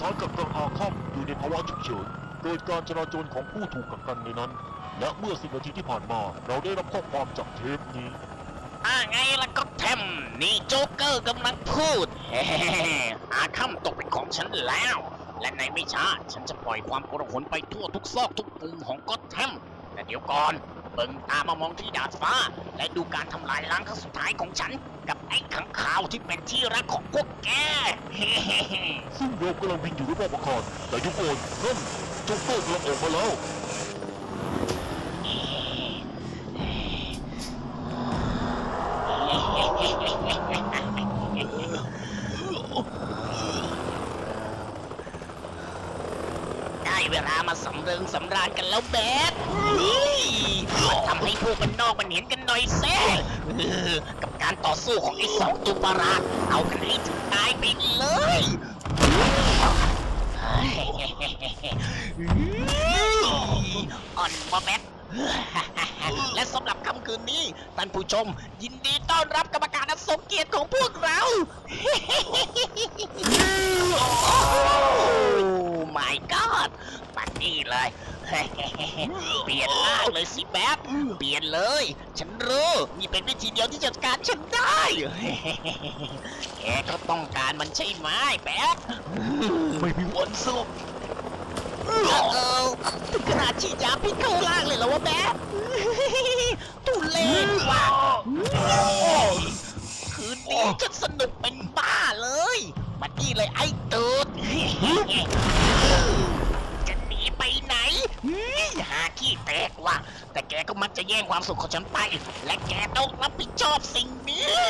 ถานกักกันอาคัมอยู่ในภาวะฉุกเฉินโดยการจราจรของผู้ถูกกักกันในนั้น และเมื่อสิบนาทีที่ผ่านมา เราได้รับข้อความจากเทปนี้อ่าไงล่ะก็แทมนี่โจ๊กเกอร์กำลังพูดเฮ้อาคัมตกเป็นของฉันแล้ว และในไม่ช้าฉันจะปล่อยความโกรธหนไปทั่วทุกซอกทุกมุมของก็แทมแต่เดี๋ยวก่อน เบิ่งตามามองที่ดาดฟ้า และดูการทำลายล้างครั้งสุดท้ายของฉัน กับไอ้ขังข่าวที่เป็นที่รักของพวกแกเฮ้ซึ่งเรากำลังบินอยู่รอบๆอาคารแต่ทุกคนนั่นจ็อกเกอร์กำลังออกมาแล้ว ได้ เวลามาสำเริงสำราญกันแล้วแบดนี่ทำให้พวกมันนอกมันเห็นกันหน่อยเซ่กับการต่อสู้ของไอ้สองตัวประหลาดเอากันให้ถึงตายไปเลยอ่อนบอแบทและสำหรับค่ำคืนนี้ท่านผู้ชม ยินดีต้อนรับกรรมการอันทรงเกียรติของพวกเราโอ้ my god ปัดนี่เลย เปลี่ยนร่างเลยสิแบ๊บเปลี่ยนเลย ฉันรู้นี่เป็นวิธีเดียวที่จัดการฉันได้แกก็ต้องการมันใช่ไหมแบ๊บไม่มีวันสลบเออถึงขนาดฉีดยาพิษเข้าร่างเลยเหรอวะแบ๊บทุเล่นว่ะคืนนี้จะสนุกเป็นบ้าเลย มานี่เลยไอ้ตูด จะหนีไปไหนอื้อหา ขี้แตกว่ะ แต่แกก็มักจะแย่งความสุขของฉันไป และแกต้องรับผิดชอบสิ่งนี้